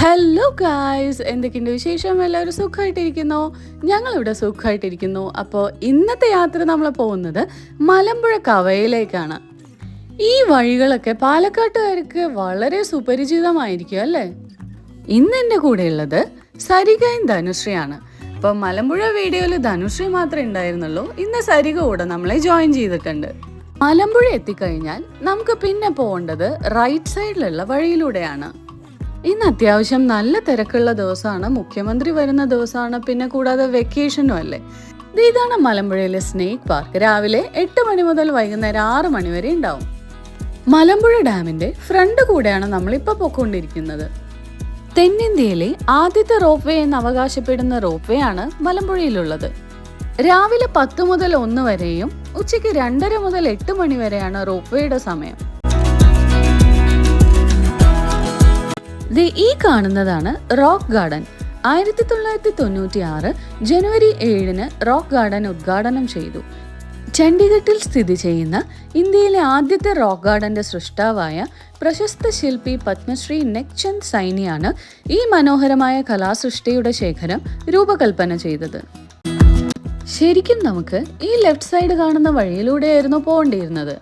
Hello guys എന്തൊക്കെയുണ്ട് വിശേഷം? എല്ലാവരും സുഖമായിട്ടിരിക്കുന്നു? ഞങ്ങളിവിടെ സുഖമായിട്ടിരിക്കുന്നു. അപ്പോൾ ഇന്നത്തെ യാത്ര നമ്മൾ പോകുന്നത് മലമ്പുഴ കവയിലേക്കാണ്. ഈ വഴികളൊക്കെ പാലക്കാട്ടുകാർക്ക് വളരെ സുപരിചിതമായിരിക്കും അല്ലേ? ഇന്ന് എന്റെ കൂടെയുള്ളത് സരികയും ധനുശ്രീയാണ്. അപ്പോൾ മലമ്പുഴ വീഡിയോയിൽ ധനുശ്രീ മാത്രമേ ഉണ്ടായിരുന്നുള്ളൂ. ഇന്ന് സരിക കൂടെ നമ്മളെ ജോയിൻ ചെയ്തിട്ടുണ്ട്. മലമ്പുഴ എത്തിക്കഴിഞ്ഞാൽ നമുക്ക് പിന്നെ പോകേണ്ടത് റൈറ്റ് സൈഡിലുള്ള വഴിയിലൂടെയാണ്. ഇന്ന് അത്യാവശ്യം നല്ല തിരക്കുള്ള ദിവസമാണ്. മുഖ്യമന്ത്രി വരുന്ന ദിവസമാണ്. പിന്നെ കൂടാതെ വെക്കേഷനും അല്ലേ? ഇതാണ് മലമ്പുഴയിലെ സ്നേക്ക് പാർക്ക് രാവിലെ എട്ട് മണി മുതൽ വൈകുന്നേരം ആറ് മണി വരെ ഉണ്ടാവും. മലമ്പുഴ ഡാമിന്റെ ഫ്രണ്ട് കൂടെയാണ് നമ്മൾ ഇപ്പൊ പൊക്കോണ്ടിരിക്കുന്നത്. തെന്നിന്ത്യയിലെ ആദ്യത്തെ റോപ്പ് വേ എന്ന് അവകാശപ്പെടുന്ന റോപ്പ് വേ ആണ് മലമ്പുഴയിലുള്ളത്. രാവിലെ പത്ത് മുതൽ ഒന്ന് വരെയും ഉച്ചയ്ക്ക് രണ്ടര മുതൽ എട്ട് മണി വരെയാണ് റോപ്പ് വേയുടെ സമയം. ദേ ഈ കാണുന്നതാണ് റോക്ക് ഗാർഡൻ. ആയിരത്തി തൊള്ളായിരത്തി തൊണ്ണൂറ്റി ആറ് ജനുവരി ഏഴിന് റോക്ക് ഗാർഡൻ ഉദ്ഘാടനം ചെയ്തു. ചണ്ഡീഗഡിൽ സ്ഥിതി ചെയ്യുന്ന ഇന്ത്യയിലെ ആദ്യത്തെ റോക്ക് ഗാർഡന്റെ സൃഷ്ടാവായ പ്രശസ്ത ശില്പി പത്മശ്രീ നെക്ചന്ദ് സൈനിയാണ് ഈ മനോഹരമായ കലാസൃഷ്ടിയുടെ ശേഖരം രൂപകൽപ്പന ചെയ്തത്. ശരിക്കും നമുക്ക് ഈ ലെഫ്റ്റ് സൈഡ് കാണുന്ന വഴിയിലൂടെയായിരുന്നു പോകേണ്ടിയിരുന്നത്.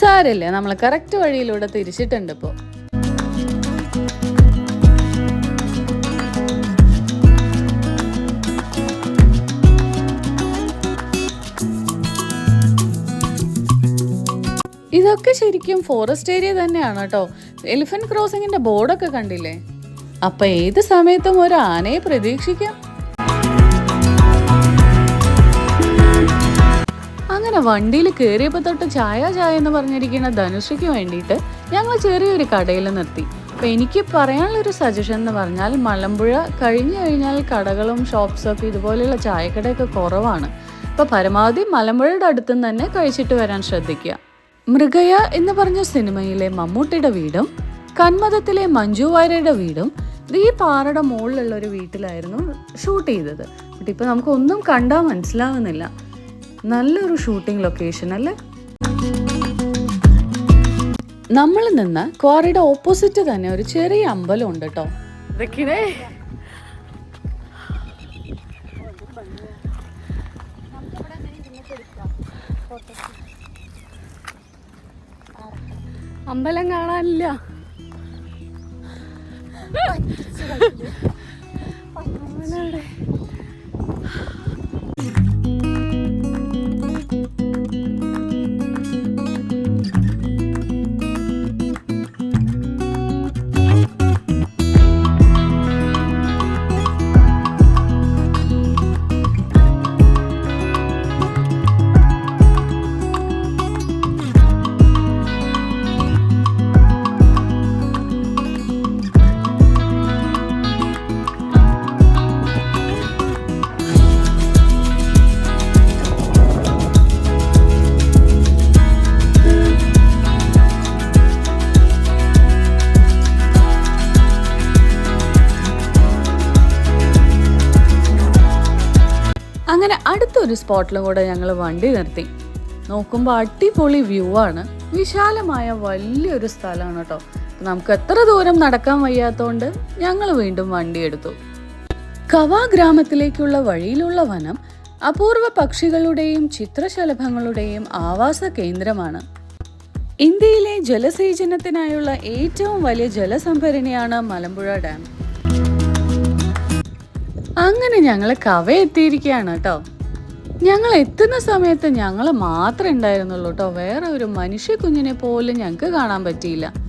സാരല്ലേ നമ്മൾ കറക്റ്റ് വഴിയിലൂടെ തിരിച്ചിട്ടുണ്ട് ഇപ്പോൾ ഇതൊക്കെ ശരിക്കും ഫോറസ്റ്റ് ഏരിയ തന്നെയാണ് കേട്ടോ. എലിഫന്റ് ക്രോസിംഗിന്റെ ബോർഡൊക്കെ കണ്ടില്ലേ? അപ്പൊ ഏത് സമയത്തും ഒരു ആനയെ പ്രതീക്ഷിക്കാം. അങ്ങനെ വണ്ടിയിൽ കയറിയപ്പോൾ തൊട്ട് ചായ ചായ എന്ന് പറഞ്ഞിരിക്കുന്ന ധനുഷയ്ക്ക് വേണ്ടിയിട്ട് ഞങ്ങൾ ചെറിയൊരു കടയിൽ നിർത്തി. അപ്പോൾ എനിക്ക് പറയാനുള്ളൊരു സജഷൻ എന്ന് പറഞ്ഞാൽ മലമ്പുഴ കഴിഞ്ഞു കഴിഞ്ഞാൽ കടകളും ഷോപ്സൊക്കെ ഇതുപോലെയുള്ള ചായക്കടയൊക്കെ കുറവാണ്. അപ്പോൾ പരമാവധി മലമ്പുഴയുടെ അടുത്തുനിന്ന് തന്നെ കഴിച്ചിട്ട് വരാൻ ശ്രദ്ധിക്കുക. മൃഗയ എന്ന് പറഞ്ഞ സിനിമയിലെ മമ്മൂട്ടിയുടെ വീടും കന്മതത്തിലെ മഞ്ജു വാര്യയുടെ വീടും ഈ പാറയുടെ മുകളിലുള്ള ഒരു വീട്ടിലായിരുന്നു ഷൂട്ട് ചെയ്തത്. ബട്ട് ഇപ്പം നമുക്കൊന്നും കണ്ടാൽ മനസ്സിലാവുന്നില്ല. നല്ലൊരു ഷൂട്ടിംഗ് ലൊക്കേഷൻ അല്ലേ? നമ്മൾ നിന്ന് ക്വാറിയുടെ ഓപ്പോസിറ്റ് തന്നെ ഒരു ചെറിയ അമ്പലം ഉണ്ട് കേട്ടോ അമ്പലം കാണാനില്ല അവനവിടെ. അടുത്തൊരു സ്പോട്ടിലും കൂടെ ഞങ്ങൾ വണ്ടി നിർത്തി. നോക്കുമ്പോൾ അടിപൊളി വ്യൂ ആണ്. വിശാലമായ വലിയൊരു സ്ഥലമാണ് കേട്ടോ നമുക്ക് എത്ര ദൂരം നടക്കാൻ വയ്യാത്തതുകൊണ്ട് ഞങ്ങൾ വീണ്ടും വണ്ടി എടുത്തു. കവാ ഗ്രാമത്തിലേക്കുള്ള വഴിയിലുള്ള വനം അപൂർവ പക്ഷികളുടെയും ചിത്രശലഭങ്ങളുടെയും ആവാസ കേന്ദ്രമാണ്. ഇന്ത്യയിലെ ജലസേചനത്തിനായുള്ള ഏറ്റവും വലിയ ജലസംഭരണിയാണ് മലമ്പുഴ ഡാം. അങ്ങനെ ഞങ്ങൾ കവ എത്തിയിരിക്കുകയാണ് കേട്ടോ ഞങ്ങൾ എത്തുന്ന സമയത്ത് ഞങ്ങൾ മാത്രമേ ഉണ്ടായിരുന്നുള്ളൂ കേട്ടോ. വേറെ ഒരു മനുഷ്യ കുഞ്ഞിനെ പോലും ഞങ്ങൾക്ക് കാണാൻ പറ്റിയില്ല.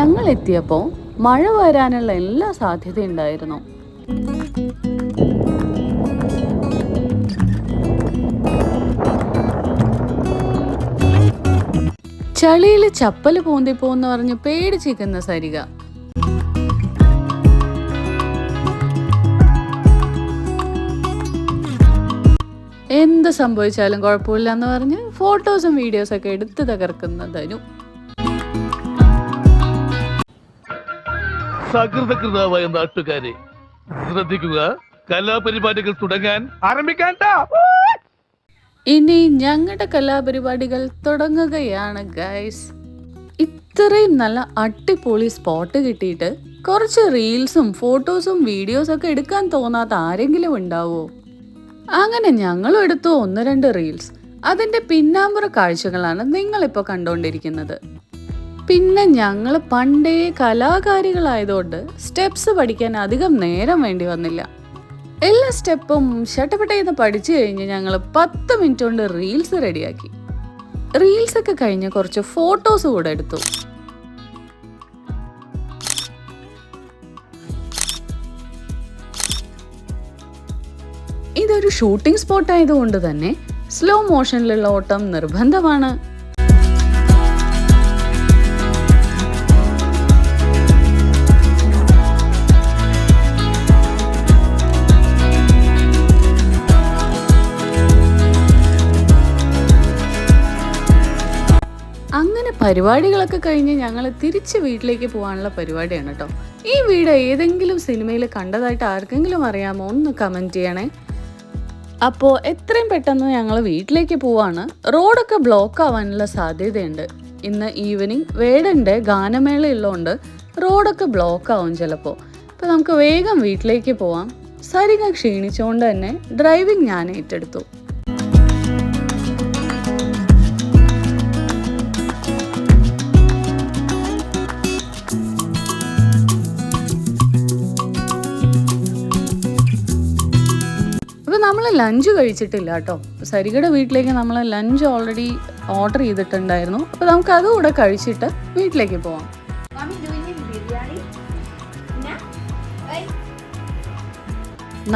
ഞങ്ങൾ എത്തിയപ്പോൾ മഴ വരാനുള്ള എല്ലാ സാധ്യതയുണ്ടായിരുന്നു ചളിയിൽ ചപ്പൽ പോന്തിപ്പോന്ന് പറഞ്ഞ് പേടിച്ചിരിക്കുന്ന സരിക. എന്ത് സംഭവിച്ചാലും കുഴപ്പമില്ല എന്ന് പറഞ്ഞ് ഫോട്ടോസും വീഡിയോസും ഒക്കെ എടുത്ത് തകർക്കുന്ന സകൃതകൃതാവായ നാട്ടുകാരെ ശ്രദ്ധിക്കുക കലാപരിപാടികൾ തുടങ്ങാൻ ആരംഭിക്കാൻ ഇനി ഞങ്ങളുടെ കലാപരിപാടികൾ തുടങ്ങുകയാണ് ഗൈസ് ഇത്രയും നല്ല അടിപൊളി സ്പോട്ട് കിട്ടിയിട്ട് കുറച്ച് റീൽസും ഫോട്ടോസും വീഡിയോസും ഒക്കെ എടുക്കാൻ തോന്നാത്ത ആരെങ്കിലും ഉണ്ടാവോ? അങ്ങനെ ഞങ്ങളും എടുത്തു ഒന്ന് രണ്ട് റീൽസ് അതിന്റെ പിന്നാമ്പുറ കാഴ്ചകളാണ് നിങ്ങളിപ്പോൾ കണ്ടുകൊണ്ടിരിക്കുന്നത് പിന്നെ ഞങ്ങൾ പണ്ടേ കലാകാരികളായതുകൊണ്ട് സ്റ്റെപ്സ് പഠിക്കാൻ അധികം നേരം വേണ്ടി വന്നില്ല. എല്ലാ സ്റ്റെപ്പും ഷട്ടപ്പെട്ടേന്ന് പഠിച്ചു കഴിഞ്ഞ് ഞങ്ങൾ പത്ത് മിനിറ്റ് കൊണ്ട് റീൽസ് റെഡിയാക്കി റീൽസ് ഒക്കെ കഴിഞ്ഞ് കുറച്ച് ഫോട്ടോസ് കൂടെ എടുത്തു. ഇതൊരു ഷൂട്ടിംഗ് സ്പോട്ട് ആയതുകൊണ്ട് തന്നെ സ്ലോ മോഷനിലുള്ള ഓട്ടം നിർബന്ധമാണ്. പരിപാടികളൊക്കെ കഴിഞ്ഞ് ഞങ്ങൾ തിരിച്ച് വീട്ടിലേക്ക് പോകാനുള്ള പരിപാടിയാണ് കേട്ടോ ഈ വീട് ഏതെങ്കിലും സിനിമയിൽ കണ്ടതായിട്ട് ആർക്കെങ്കിലും അറിയാമോ? ഒന്ന് കമന്റ് ചെയ്യണേ. അപ്പോൾ എത്രയും പെട്ടെന്ന് ഞങ്ങൾ വീട്ടിലേക്ക് പോവാണ്. റോഡൊക്കെ ബ്ലോക്ക് ആവാനുള്ള സാധ്യതയുണ്ട്. ഇന്ന് ഈവനിങ് വേടന്റെ ഗാനമേള ഉള്ളതുകൊണ്ട് റോഡൊക്കെ ബ്ലോക്ക് ആവും ചിലപ്പോൾ അപ്പോൾ നമുക്ക് വേഗം വീട്ടിലേക്ക് പോവാം. സരിക ക്ഷീണിച്ചുകൊണ്ട് തന്നെ ഡ്രൈവിംഗ് ഞാൻ ഏറ്റെടുത്തു. നമ്മൾ ലഞ്ച് കഴിച്ചിട്ടില്ല കേട്ടോ സരികയുടെ വീട്ടിലേക്ക് നമ്മൾ ലഞ്ച് ഓൾറെഡി ഓർഡർ ചെയ്തിട്ടുണ്ടായിരുന്നു. അപ്പോൾ നമുക്ക് അതുകൂടെ കഴിച്ചിട്ട് വീട്ടിലേക്ക് പോവാം?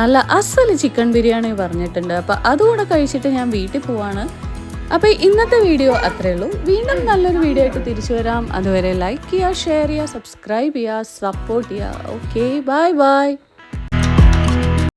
നല്ല അസൽ ചിക്കൻ ബിരിയാണി പറഞ്ഞിട്ടുണ്ട്. അപ്പോൾ അതുകൂടെ കഴിച്ചിട്ട് ഞാൻ വീട്ടിൽ പോവാണ്. അപ്പോൾ ഇന്നത്തെ വീഡിയോ അത്രേ ഉള്ളൂ. വീണ്ടും നല്ലൊരു വീഡിയോ ആയിട്ട് തിരിച്ചു വരാം. അതുവരെ ലൈക്ക് ചെയ്യുക ഷെയർ ചെയ്യുക സബ്സ്ക്രൈബ് ചെയ്യുക സപ്പോർട്ട് ചെയ്യുക. Okay bye bye